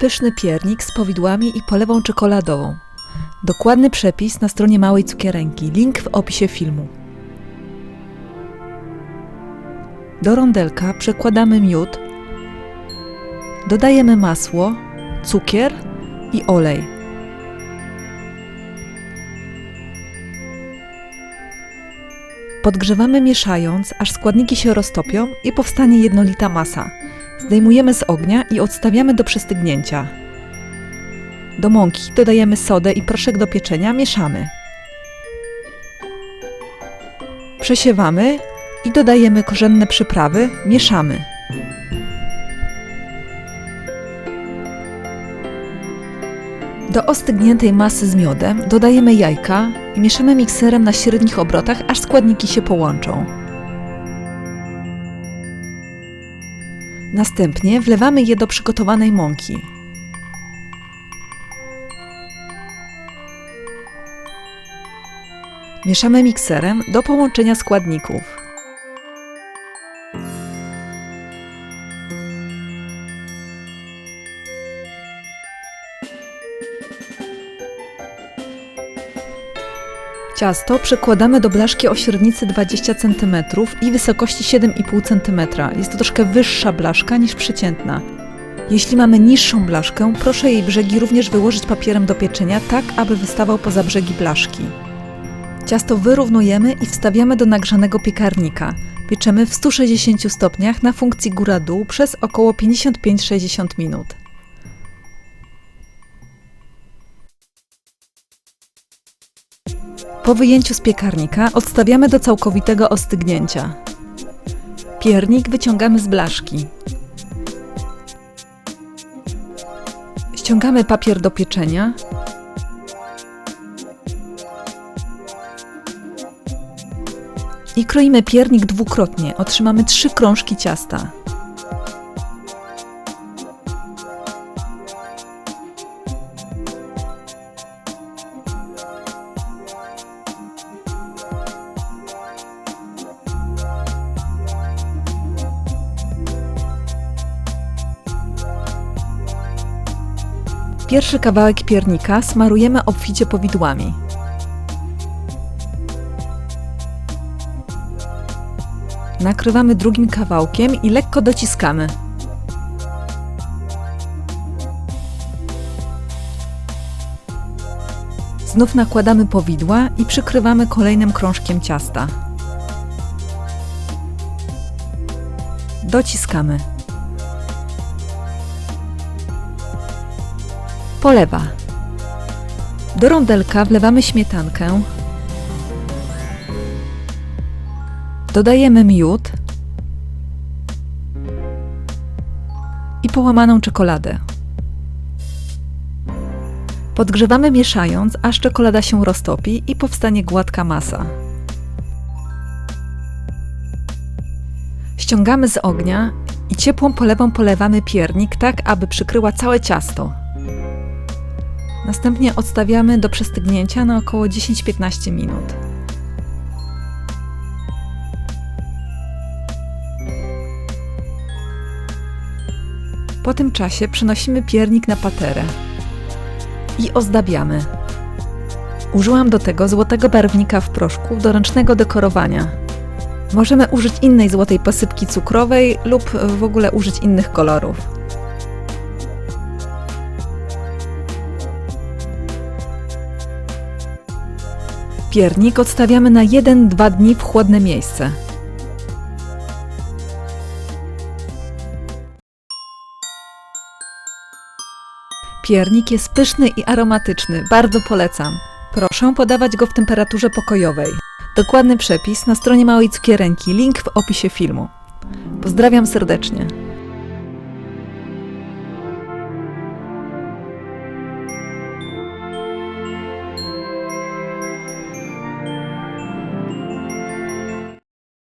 pyszny piernik z powidłami i polewą czekoladową. Dokładny przepis na stronie Małej Cukierenki. Link w opisie filmu. Do rondelka przekładamy miód, dodajemy masło, cukier i olej. Podgrzewamy mieszając, aż składniki się roztopią i powstanie jednolita masa. Zdejmujemy z ognia i odstawiamy do przestygnięcia. Do mąki dodajemy sodę i proszek do pieczenia, mieszamy. Przesiewamy i dodajemy korzenne przyprawy, mieszamy. Do ostygniętej masy z miodem dodajemy jajka i mieszamy mikserem na średnich obrotach, aż składniki się połączą. Następnie wlewamy je do przygotowanej mąki. Mieszamy mikserem do połączenia składników. Ciasto przekładamy do blaszki o średnicy 20 cm i wysokości 7,5 cm. Jest to troszkę wyższa blaszka niż przeciętna. Jeśli mamy niższą blaszkę, proszę jej brzegi również wyłożyć papierem do pieczenia, tak aby wystawał poza brzegi blaszki. Ciasto wyrównujemy i wstawiamy do nagrzanego piekarnika. Pieczemy w 160 stopniach na funkcji góra-dół przez około 55-60 minut. Po wyjęciu z piekarnika odstawiamy do całkowitego ostygnięcia. Piernik wyciągamy z blaszki. Ściągamy papier do pieczenia. I kroimy piernik dwukrotnie. Otrzymamy trzy krążki ciasta. Pierwszy kawałek piernika smarujemy obficie powidłami. Nakrywamy drugim kawałkiem i lekko dociskamy. Znów nakładamy powidła i przykrywamy kolejnym krążkiem ciasta. Dociskamy. Polewa. Do rondelka wlewamy śmietankę. Dodajemy miód i połamaną czekoladę. Podgrzewamy mieszając, aż czekolada się roztopi i powstanie gładka masa. Ściągamy z ognia i ciepłą polewą polewamy piernik tak, aby przykryła całe ciasto. Następnie odstawiamy do przestygnięcia na około 10-15 minut. Po tym czasie przenosimy piernik na paterę i ozdabiamy. Użyłam do tego złotego barwnika w proszku do ręcznego dekorowania. Możemy użyć innej złotej posypki cukrowej lub w ogóle użyć innych kolorów. Piernik odstawiamy na 1-2 dni w chłodne miejsce. Piernik jest pyszny i aromatyczny, bardzo polecam. Proszę podawać go w temperaturze pokojowej. Dokładny przepis na stronie Małej Cukierenki, link w opisie filmu. Pozdrawiam serdecznie.